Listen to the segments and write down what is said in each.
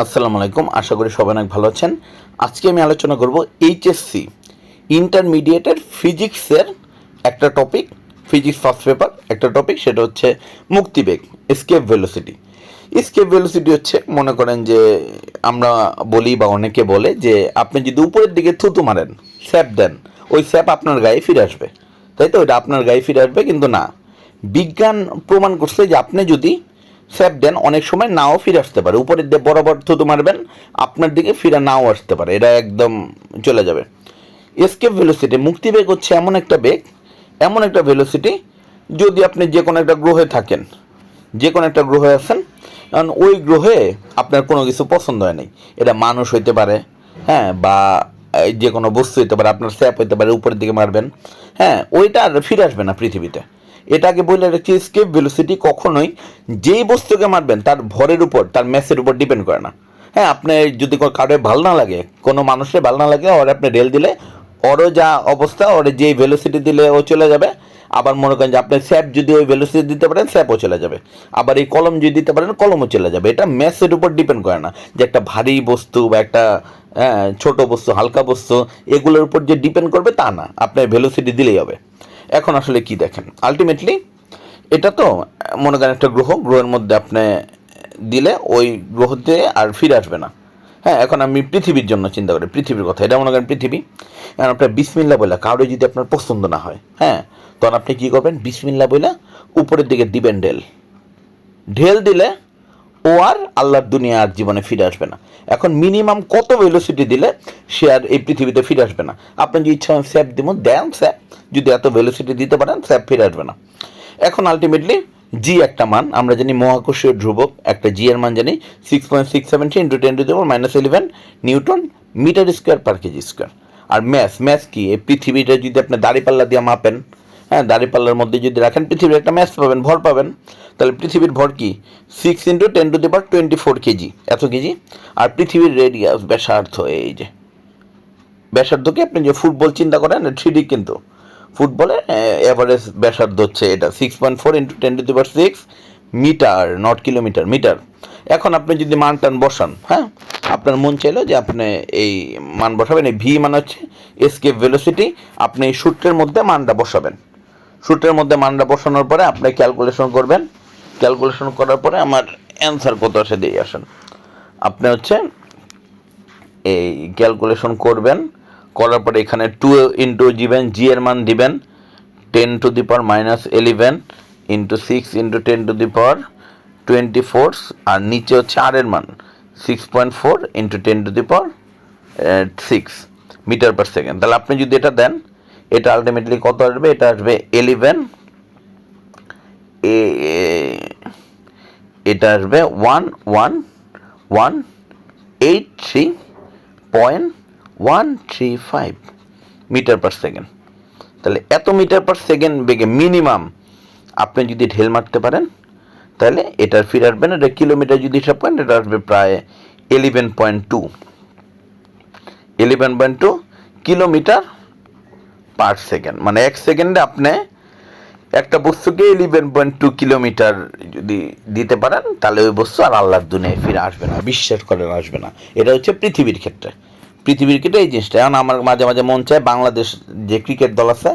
আসসালামু আলাইকুম, আশা করি সবাই অনেক ভালো আছেন। আজকে আমি আলোচনা করব এইচএসসি ইন্টারমিডিয়েটের ফিজিক্সের একটা টপিক ফিজিক্স ফার্স্ট পেপার একটা টপিক সেটা হচ্ছে মুক্তিবেগ স্কেপ ভেলোসিটি স্কেপ ভেলোসিটি হচ্ছে, মনে করেন যে আমরা বলি বা অনেকে বলে যে আপনি যদি উপরের দিকে থুতু মারেন, স্যাপ দেন, ওই স্যাপ আপনার গায়ে ফিরে আসবে। তাই তো? ওটা আপনার গায়ে ফিরে আসবে, কিন্তু না। বিজ্ঞান প্রমাণ করছে যে আপনি যদি স্যাপ দেন, অনেক সময় নাও ফিরে আসতে পারে। উপরের দিয়ে বরাবর থুতু মারবেন, আপনার দিকে ফিরে নাও আসতে পারে। এটা একদম চলে যাবে। এসকেপ ভেলোসিটি মুক্তিবেগ হচ্ছে এমন একটা বেগ, এমন একটা ভেলোসিটি যদি আপনি যে কোনো একটা গ্রহে থাকেন, যে কোনো একটা গ্রহে আছেন, কারণ ওই গ্রহে আপনার কোনো কিছু পছন্দ হয় নাই। এটা মানুষ হইতে পারে হ্যাঁ বা যে কোনো বস্তু হইতে পারে, আপনার স্যাপ হইতে পারে, উপরের দিকে মারবেন। হ্যাঁ ওইটা আর ফিরে আসবে না পৃথিবীতে। এটাকে বলে রাখছি স্কেপ ভেলোসিটি কখনোই যেই বস্তুকে মারবেন তার ভরের উপর তার ম্যাসের উপর ডিপেন্ড করে না। হ্যাঁ আপনি যদি কারোর ভালো না লাগে কোনো মানুষের ভালো না লাগে ওর আপনি রেল দিলে ওরও যা অবস্থা ওর যেই ভেলোসিটি দিলে ও চলে যাবে আবার মনে করেন যে আপনি স্যাপ যদি ওই ভেলোসিটি দিতে পারেন স্যাপও চলে যাবে। আবার এই কলম যদি দিতে পারেন কলমও চলে যাবে। এটা ম্যাসের উপর ডিপেন্ড করে না। যে একটা ভারী বস্তু বা একটা হ্যাঁ, ছোট বস্তু হালকা বস্তু এগুলোর উপর যে ডিপেন্ড করবে তা না। আপনার ভেলোসিটি দিলেই হবে। এখন আসলে কি দেখেন? আলটিমেটলি এটা তো, মনে করেন একটা গ্রহ, গ্রহের মধ্যে আপনি দিলে ওই গ্রহতে আর ফিরে আসবে না। হ্যাঁ এখন আমি পৃথিবীর জন্য চিন্তা করি, পৃথিবীর কথা। এটা মনে করেন পৃথিবী। এখন আপনার বিসমিল্লা বলে কারও যদি আপনার পছন্দ না হয় হ্যাঁ তখন আপনি কী করবেন? বিসমিল্লা বলে উপরের দিকে দিবেন ঢেল। ঢেল দিলে ও আর আল্লাহর দুনিয়া আর জীবনে ফিরে আসবে না। এখন মিনিমাম কত ভেলোসিটি দিলে সে আর এই পৃথিবীতে ফিরে আসবে না? আপনি যদি ইচ্ছা স্যাপ দিব দেন স্যাপ যদি এত ভেলোসিটি দিতে পারেন স্যাপ ফিরে আসবে না। এখন আলটিমেটলি জি একটা মান, আমরা জানি মহাকর্ষীয় ধ্রুবক, একটা জি এর মান জানি six point six seventy into ten to দেবো minus eleven newton metre square per KG square আর ম্যাথ ম্যাথ কি? এই পৃথিবীটা যদি আপনি দাড়িপাল্লা দিয়ে মাপেন হ্যাঁ দাড়িপাল্লার মধ্যে যদি রাখেন, পৃথিবীর একটা ম্যাথ পাবেন, ভর পাবেন। তাহলে পৃথিবীর ভর কি? Six into ten to the power twenty four KG এত কেজি আর পৃথিবীর রেডিয়াস ব্যাসার্ধ, এই যে। ব্যাসার্ধকে আপনি যে ফুটবল চিন্তা করেন থ্রি কিন্তু। ফুটবলে এভারেজ ব্যাসার্ধ হচ্ছে এটা six point four into ten to the power six metre not kilometre metre এখন আপনি যদি মান টান বসান হ্যাঁ আপনার মন চাইলো যে আপনি এই মান বসাবেন, এই ভি মানে হচ্ছে এসকেপ ভেলোসিটি আপনি এই সূত্রের মধ্যে মানটা বসাবেন। সূত্রের মধ্যে মানটা বসানোর পরে আপনি ক্যালকুলেশন করবেন। ক্যালকুলেশন করার পরে আমার অ্যান্সার কত আসে দিয়ে আসেন। আপনি হচ্ছে এই ক্যালকুলেশন করবেন, করার পরে এখানে টু ইন্টু দিবেন জি এর মান দিবেন ten to the power minus eleven into six into ten to the power twenty four আর নিচে হচ্ছে আর এর মান six point four into ten to the power six metre per second তাহলে আপনি যদি এটা দেন এটা আলটিমেটলি কত আসবে? এটা আসবে এলিভেন এটা আসবে one one one eight three point one three five metre per second তাহলে এত মিটার পার সেকেন্ড বেগে মিনিমাম আপনি যদি ঢেল মারতে পারেন, তাহলে এটার ফিরে আসবে না, এটা কিলোমিটার যদি হিসাব করেন, এটা আসবে প্রায় eleven point two eleven point two kilometre per second মানে এক সেকেন্ডে আপনি একটা বস্তুকে ইলেভেন পয়েন্ট টু কিলোমিটার যদি দিতে পারেন, তাহলে ওই বস্তু আর আল্লাহর দুনিয়ায় ফিরে আসবে না, বিশ্বাস করেন আসবে না। এটা হচ্ছে পৃথিবীর ক্ষেত্রে। পৃথিবীর ক্ষেত্রে এই জিনিসটা। এখন আমার মাঝে মাঝে মন চায় বাংলাদেশ যে ক্রিকেট দল আছে,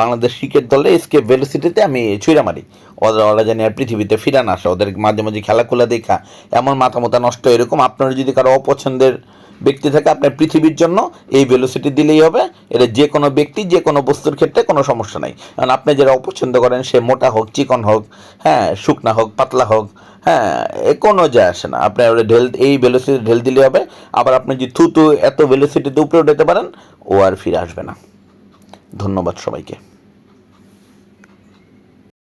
বাংলাদেশ ক্রিকেট দলে এসকে ভেলোসিটিতে আমি ছুঁড়া মারি। ওদের ওরা জানি আর পৃথিবীতে ফিরে না আসে। ওদের মাঝে মাঝে খেলাখুলা দেখা, এমন মাথা মাথা নষ্ট এরকম। আপনার যদি কারও অপছন্দের ব্যক্তি থাকে আপনার পৃথিবীর জন্য, এই ভেলোসিটি দিলেই হবে। এটা যে কোনো ব্যক্তি যে কোনো বস্তুর ক্ষেত্রে কোনো সমস্যা নাই। কারণ আপনি যারা অপছন্দ করেন, সে মোটা হোক, চিকন হোক হ্যাঁ শুকনা হোক, পাতলা হোক হ্যাঁ এ কোনো যায় আসে না। আপনার ওটা ঢেল, এই ভেলোসিটি ঢেল দিলে হবে। আবার আপনি যদি থুতু এত ভেলোসিটিতে উপরে উঠাতে পারেন, ও আর ফিরে আসবে না। ধন্যবাদ সবাইকে।